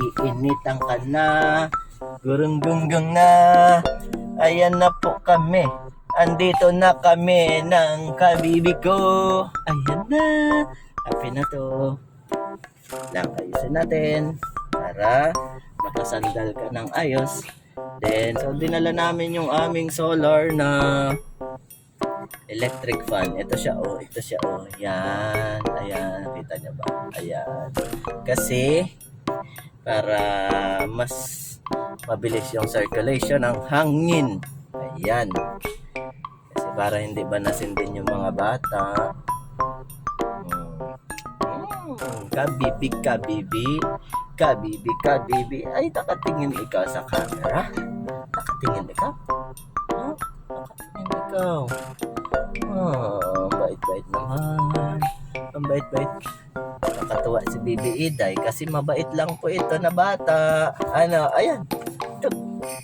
Iinitan ka na. Gurung-gunggung na. Ayan na po kami. Andito na kami ng kabibi ko. Ayan na. Happy na to. Lang ayusin natin para makasandal ka ng ayos. Then, so dinala namin yung aming solar na electric fan. Ito siya, oh. Ito siya, oh. Yan. Ayan. Kita niyo ba? Ayan. Kasi, para mas mabilis yung circulation ng hangin. Ayan. Kasi para hindi ba nasindin yung mga bata. Hmm. Hmm. Kabibi, kabibi. Kabibi, kabibi. Ay, nakatingin ikaw sa camera. Nakatingin ikaw. Huh? Nakatingin ikaw. Oh, bait-bait naman. Ang bait-bait. Nakakatuwa si Bibi Iday kasi mabait lang po ito na bata. Ano, ayan.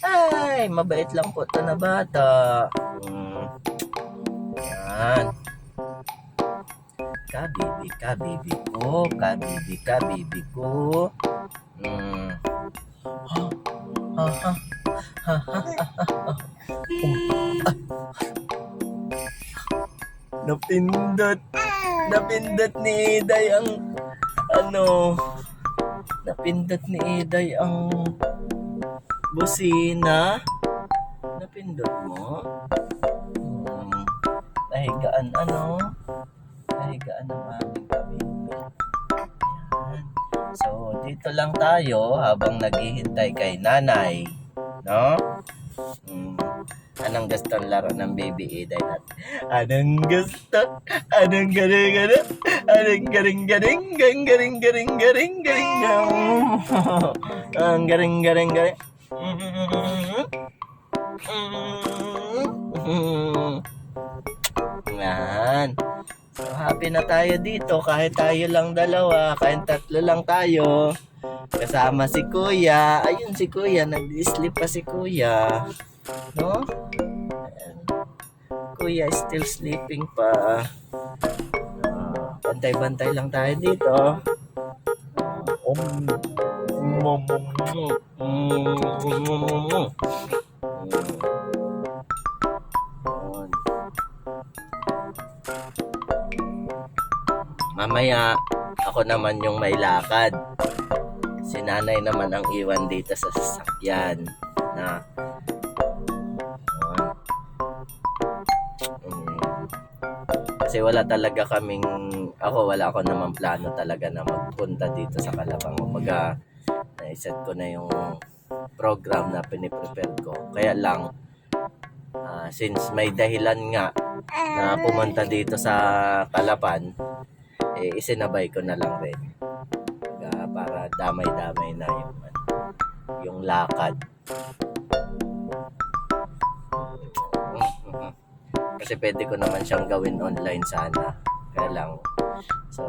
Ay, mabait lang po ito na bata. Hmm. Yan. Kabibi, kabibi ko. Kabibi, kabibi ko. Hmm. Ha, ha, ha. Ha. Napindot. Napindot ni Iday ang ano. Napindot ni Iday ang busina. Napindot mo. Hmm. Nahigaan ano? Nahigaan ng aming. Yan. So, dito lang tayo habang naghihintay kay nanay. No? Anong gusto ang laro ng baby Iday natin? Anong gusto? Anong galing galing? Anong galing galing? Galing galing galing galing galing Ang galing galing galing. Yan. So, happy na tayo dito. Kahit tayo lang dalawa, kahit tatlo lang tayo. Kasama si Kuya. Ayun si Kuya. Nag-sleep pa si Kuya. No? Kuya still sleeping pa. Ah, Bantay-bantay lang tayo dito. Mm, mm, mm, mm. Yun. Mamaya, ako naman yung may lakad. Si nanay naman ang iwan dito sa sasakyan. Na, Kasi wala talaga kaming, ako wala ako naman plano talaga na magpunta dito sa Kalabang. Kumbaga, naiset ko na yung program na piniprepare ko. Kaya lang, ah, since may dahilan nga na pumunta dito sa Kalapan, eh, isinabay ko na lang rin. Kaya para damay-damay na yung, ano, yung lakad. Kasi pwede ko naman siyang gawin online sana. Kaya lang, so,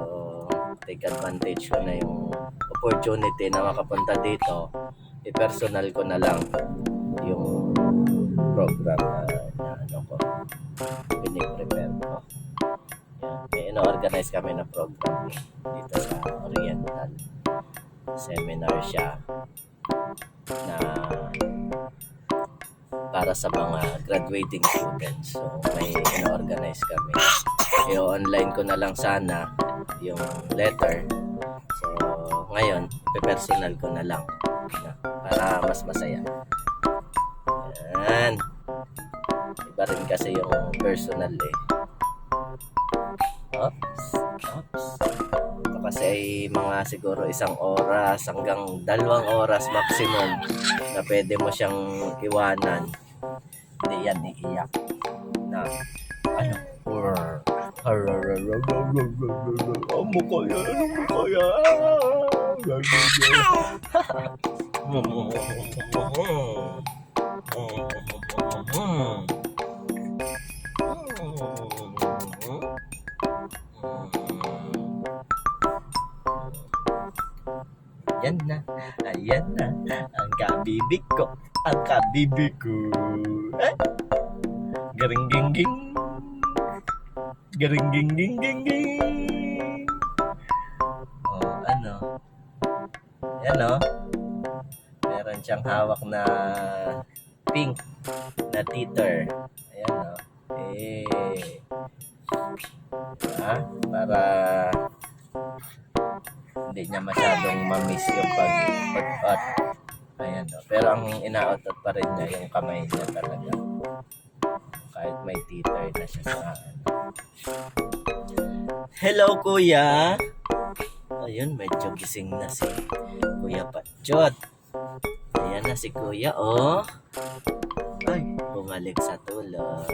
take advantage ko na yung opportunity na makapunta dito. I-personal ko na lang yung program na, na ano ko, piniprepare ko. May ino-organize kami na program dito sa Oriental. Seminar siya na para sa mga graduating students. So, may ino-organize kami. I-online ko na lang sana yung letter. So, ngayon, pe-personal ko na lang na, para mas masaya. Yan. Iba rin kasi yung personal eh. Oops. Oops. Ito kasi ay mga siguro isang oras hanggang dalawang oras maximum na pwede mo siyang iwanan. Yan iiyak. Na, ano? Urr. Ano mo kaya? Ano mo kaya? Yan na, ayan na, kabibig ko, ang kabibig ko. Eh? Garing ging ging. Garing ging ging ging ging. Oh, ano? Ayan o. Meron siyang hawak na pink na teeter. Ayan o. Eh. Ha? Para hindi niya masyadong mamiss yung pag pag Ayan o. Pero ang ina-outot pa rin niya yung kamay niya talaga. Kahit may teeter na siya sa ano. Hello, kuya. Ayun, medyo gising na si Kuya Patchot. Ayan na si Kuya, oh. Ay, bumalik sa tulog.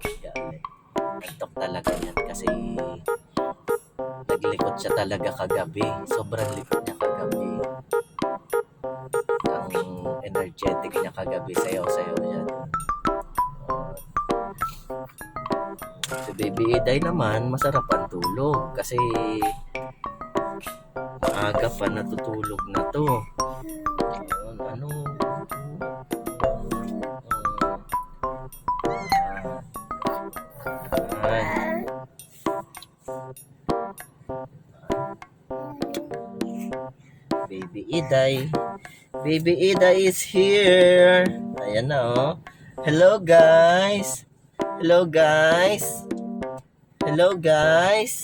Galing. Antok talaga yan kasi naglikot siya talaga kagabi. Sobrang likot niya kagabi. Energetic niya kagabi. Sayaw-sayaw yan. Oh. Si Baby Iday naman, masarap ang tulog kasi maaga pa natutulog na to. Ayun, ano? Baby Iday. Baby Iday is here. Ayan na oh. Hello guys. Hello guys. Hello guys.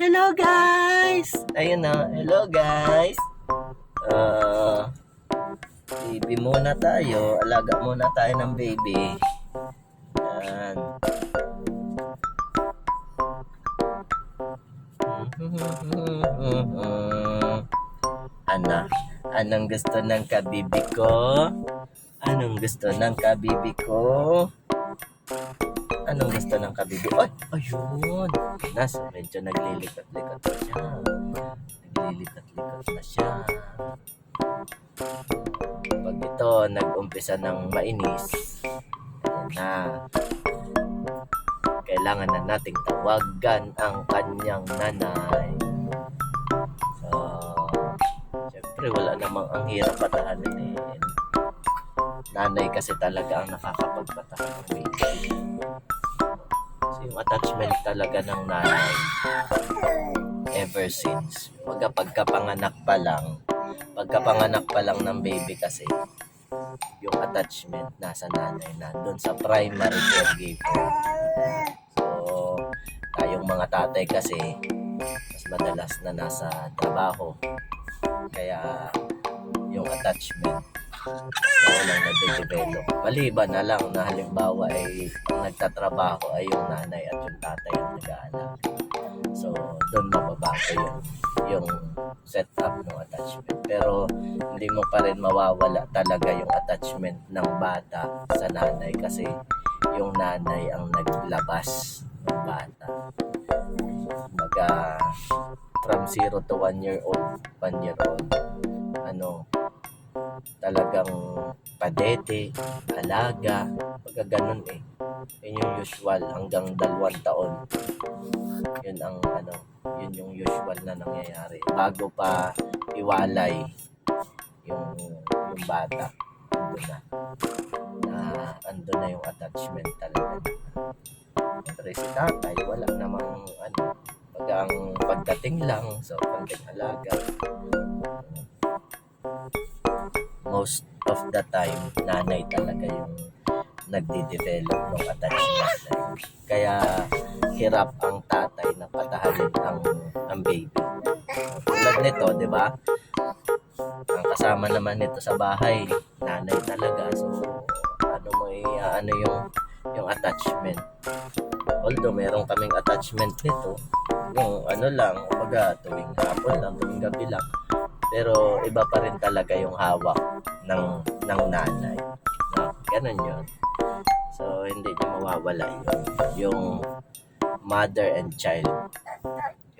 Hello guys. Ayun na. Hello guys. Uh, baby muna tayo. Alaga muna tayo ng baby. Yan. Ana, anong gusto ng kabibi ko? Anong gusto ng kabibi ko? Anong gusto ng kabibi? Ay, ayun. Nas, medyo naglilikat-likat na siya. Naglilikat-likat na siya. Pag ito nag-umpisa ng mainis, ayan na. Kailangan na nating tawagan ang kanyang nanay. Syempre wala namang ang hirap patahanin eh. Nanay kasi talaga ang nakakapagpatahan ng baby. So, yung attachment talaga ng nanay ever since. Pagka pagkapanganak pa lang, pagkapanganak pa lang ng baby kasi, yung attachment nasa nanay na doon sa primary caregiver. So, tayong mga tatay kasi, mas madalas na nasa trabaho. Kaya, yung attachment, na lang nade-develop. Maliban na lang na halimbawa ay ang nagtatrabaho ay yung nanay at yung tatay ang nag-aanak. So, doon mababago yung, yung setup ng attachment. Pero, hindi mo pa rin mawawala talaga yung attachment ng bata sa nanay kasi yung nanay ang naglabas ng bata. Kumbaga, from 0 to 1 year old, 1 year old, ano, talagang padete, alaga, pagka ganun eh. Yun yung usual hanggang dalawang taon. Yun ang ano, yun yung usual na nangyayari. Bago pa iwalay yung yung bata. Ando na. Na ando na yung attachment talaga. Siyempre si tatay, wala namang ano, pag ang pagdating lang, so konting alaga. Most of the time, nanay talaga yung nagde-develop ng attachment na. Kaya hirap ang tatay na patahalin ang, ang baby. Tulad nito, di ba? Ang kasama naman nito sa bahay, nanay talaga. So, ano mo ano yung yung attachment. Although meron kaming attachment nito, yung ano lang, kumbaga tuwing hapon lang, tuwing gabi lang. Pero iba pa rin talaga yung hawak ng ng nanay. Na, ganun yun. So, hindi niya mawawala yun. Yung mother and child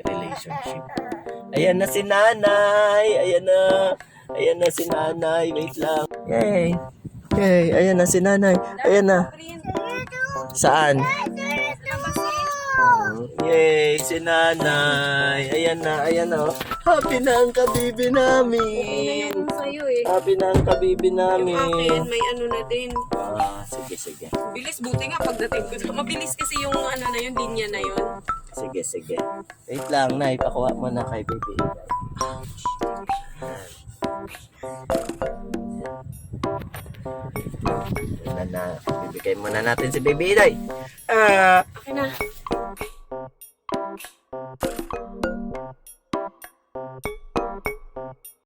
relationship. Ayan na si nanay! Ayan na! Ayan na si nanay! Wait lang. Yay! Yay! Ayan na si nanay! Ayan na! Saan? Yay! Si nanay! Ayan na! Ayan na! oh. Happy na ang kabibi namin! Yung sa'yo eh. Happy na ang kabibi Yung namin! akin, may ano na din. Ah, sige, sige. Bilis, buti nga pagdating ko. Mabilis kasi yung ano na yun, linya na yun. Sige, sige. Wait lang, Nay. Pakuha mo na kay baby. Na, na, bibigay muna natin si Baby Iday. Ah, Akin na.